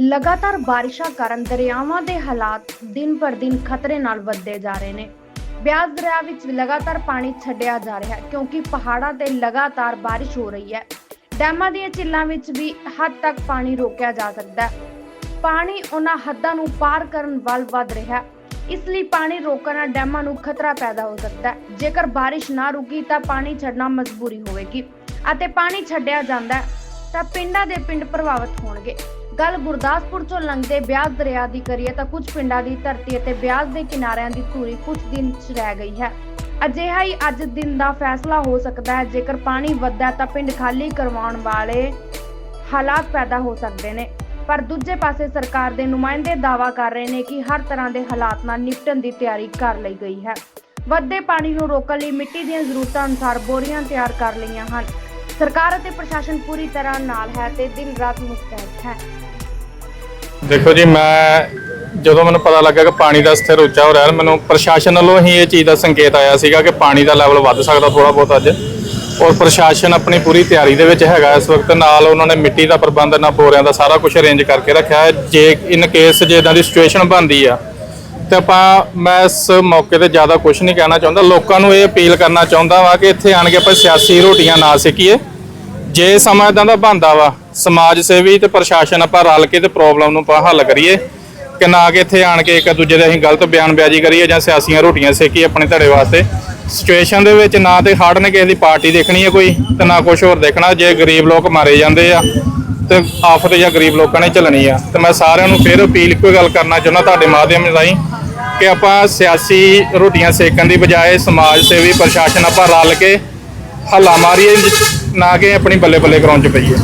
ਲਗਾਤਾਰ ਬਾਰਿਸ਼ਾਂ ਕਾਰਨ ਦਰਿਆਵਾਂ ਦੇ ਹਾਲਾਤ ਦਿਨ ਪਰ ਦਿਨ ਖਤਰੇ ਨਾਲ ਵੱਧਦੇ ਜਾ ਰਹੇ ਨੇ। ਬਿਆਸ ਦਰਿਆ ਵਿੱਚ ਲਗਾਤਾਰ ਪਾਣੀ ਛੱਡਿਆ ਜਾ ਰਿਹਾ ਹੈ ਕਿਉਂਕਿ ਪਹਾੜਾਂ ਤੇ ਲਗਾਤਾਰ ਬਾਰਿਸ਼ ਹੋ ਰਹੀ ਹੈ। ਡੈਮਾਂ ਦੀਆਂ ਝੀਲਾਂ ਵਿੱਚ ਵੀ ਹੱਦ ਤੱਕ ਪਾਣੀ ਰੋਕਿਆ ਜਾ ਸਕਦਾ ਹੈ। ਪਾਣੀ ਉਹਨਾਂ ਹੱਦਾਂ ਨੂੰ ਪਾਰ ਕਰਨ ਵੱਲ ਵੱਧ ਰਿਹਾ ਹੈ। ਇਸ ਲਈ ਪਾਣੀ ਰੋਕਣ ਨਾਲ ਡੈਮਾਂ ਨੂੰ ਖਤਰਾ ਪੈਦਾ ਹੋ ਸਕਦਾ ਹੈ। ਜੇਕਰ ਬਾਰਿਸ਼ ਨਾ ਰੁਕੀ ਤਾਂ ਪਾਣੀ ਛੱਡਣਾ ਮਜਬੂਰੀ ਹੋਵੇਗੀ ਅਤੇ ਪਾਣੀ ਛੱਡਿਆ ਜਾਂਦਾ ਤਾਂ ਪਿੰਡਾਂ ਦੇ ਪਿੰਡ ਪ੍ਰਭਾਵਿਤ ਹੋਣਗੇ। ਗੱਲ ਗੁਰਦਾਸਪੁਰ ਚੋਂ ਲੰਘਦੇ ਬਿਆਸ ਦਰਿਆ ਦੀ ਕਰੀਏ ਤਾਂ ਕੁਝ ਪਿੰਡਾਂ ਦੀ ਧਰਤੀ ਅਤੇ ਬਿਆਸ ਦੇ ਕਿਨਾਰਿਆਂ ਦੀ ਧੂਰੀ ਕੁਝ ਦਿਨ ਚ ਰਹਿ ਗਈ ਹੈ। ਅਜਿਹਾ ਹੀ ਅੱਜ ਦਿਨ ਦਾ ਫੈਸਲਾ ਹੋ ਸਕਦਾ ਹੈ। ਜੇਕਰ ਪਾਣੀ ਵੱਧਦਾ ਤਾਂ ਪਿੰਡ ਖਾਲੀ ਕਰਵਾਉਣ ਵਾਲੇ ਹਾਲਾਤ ਪੈਦਾ ਹੋ ਸਕਦੇ ਨੇ। ਪਰ ਦੂਜੇ ਪਾਸੇ ਸਰਕਾਰ ਦੇ ਨੁਮਾਇੰਦੇ ਦਾਵਾ ਕਰ ਰਹੇ ਨੇ ਕਿ ਹਰ ਤਰ੍ਹਾਂ ਦੇ ਹਾਲਾਤ ਨਾਲ ਨਿਪਟਣ ਦੀ ਤਿਆਰੀ ਕਰ ਲਈ ਗਈ ਹੈ। ਵੱਧਦੇ ਪਾਣੀ ਨੂੰ ਰੋਕਣ ਲਈ ਮਿੱਟੀ ਦੀਆਂ ਜ਼ਰੂਰਤਾਂ ਅਨੁਸਾਰ ਬੋਰੀਆਂ ਤਿਆਰ ਕਰ ਲਈਆਂ ਹਨ। ਸਰਕਾਰ ਅਤੇ ਪ੍ਰਸ਼ਾਸਨ ਪੂਰੀ ਤਰ੍ਹਾਂ ਨਾਲ ਹੈ ਤੇ ਦਿਨ ਰਾਤ ਮੁਸਤੈਦ ਹੈ। ਦੇਖੋ ਜੀ ਮੈਂ ਜਦੋਂ ਮੈਨੂੰ ਪਤਾ ਲੱਗਾ ਕਿ ਪਾਣੀ ਦਾ ਸਥਿਰ ਉੱਚਾ ਹੋ ਰਿਹਾ ਹੈ, ਮੈਨੂੰ ਪ੍ਰਸ਼ਾਸਨ ਵੱਲੋਂ ਹੀ ਇਹ ਚੀਜ਼ ਦਾ ਸੰਕੇਤ ਆਇਆ ਸੀਗਾ ਕਿ ਪਾਣੀ ਦਾ ਲੈਵਲ ਵੱਧ ਸਕਦਾ ਥੋੜਾ ਬਹੁਤ ਅੱਜ। ਔਰ ਪ੍ਰਸ਼ਾਸਨ ਆਪਣੀ ਪੂਰੀ ਤਿਆਰੀ ਦੇ ਵਿੱਚ ਹੈਗਾ। ਇਸ ਵਕਤ ਨਾਲ ਉਹਨਾਂ ਨੇ ਮਿੱਟੀ ਦਾ ਪ੍ਰਬੰਧ ਨਾ ਬੋਰਿਆਂ ਦਾ ਸਾਰਾ ਕੁਝ ਅਰੇਂਜ ਕਰਕੇ ਰੱਖਿਆ ਹੈ। ਜੇ ਇਨ ਕੇਸ ਜੇ ਇਦਾਂ ਦੀ ਸਿਚੁਏਸ਼ਨ ਬਣਦੀ ਆ ਤੇ ਆਪਾਂ ਮੈਂ ਇਸ ਮੌਕੇ ਤੇ ਜ਼ਿਆਦਾ ਕੁਝ ਨਹੀਂ ਕਹਿਣਾ ਚਾਹੁੰਦਾ। ਲੋਕਾਂ ਨੂੰ ਇਹ ਅਪੀਲ ਕਰਨਾ ਚਾਹੁੰਦਾ ਵਾ ਕਿ ਇੱਥੇ ਆਣ ਕੇ ਆਪਾਂ ਸਿਆਸੀ ਰੋਟੀਆਂ ਨਾ ਸਿੱਕੀਏ। ਜੇ ਸਮਾਂ ਇਦਾਂ ਦਾ ਬਣਦਾ ਵਾ, ਸਮਾਜ ਸੇਵੀ ਤੇ ਪ੍ਰਸ਼ਾਸਨ ਆਪਾਂ ਰਲ ਕੇ ਤੇ ਪ੍ਰੋਬਲਮ ਨੂੰ ਆਪਾਂ ਹੱਲ ਕਰੀਏ, ਕਿ ਨਾ ਕਿ ਇੱਥੇ ਆਣ ਕੇ ਇੱਕ ਦੂਜੇ ਦੇ ਅਸੀਂ ਗਲਤ ਬਿਆਨਬਾਜ਼ੀ ਕਰੀਏ ਜਾਂ ਸਿਆਸੀਆਂ ਰੋਟੀਆਂ ਸੇਕੀਏ ਆਪਣੇ ਧੜੇ ਵਾਸਤੇ। ਸਿਚੁਏਸ਼ਨ ਦੇ ਵਿੱਚ ਨਾ ਤੇ ਹੜ ਨੇ ਕਿਸੇ ਦੀ ਪਾਰਟੀ ਦੇਖਣੀ ਹੈ ਕੋਈ, ਤੇ ਨਾ ਕੁਝ ਹੋਰ ਦੇਖਣਾ, ਜੇ ਗਰੀਬ ਲੋਕ ਮਾਰੇ ਜਾਂਦੇ ਆ, ਤੇ ਆਫਤ ਜਾਂ ਗਰੀਬ ਲੋਕਾਂ ਨੇ ਝੱਲਣੀ ਆ। ਤੇ ਮੈਂ ਸਾਰਿਆਂ ਨੂੰ ਫਿਰ ਅਪੀਲ ਇੱਕੋ ਗੱਲ ਕਰਨਾ ਚਾਹੁੰਦਾ ਤੁਹਾਡੇ ਮਾਧਿਅਮ ਰਾਹੀਂ, ਕਿ ਆਪਾਂ ਸਿਆਸੀ ਰੋਟੀਆਂ ਸੇਕਣ ਦੀ ਬਜਾਏ ਸਮਾਜ ਸੇਵੀ ਪ੍ਰਸ਼ਾਸਨ ਆਪਾਂ ਰਲ ਕੇ ਹੱਲਾ ਮਾਰੀਏ। ਨਾ ਕਿ ਆਪਣੀ ਬੱਲੇ ਬੱਲੇ ਕਰਾਉਣ ਚ ਪਈ ਹੈ।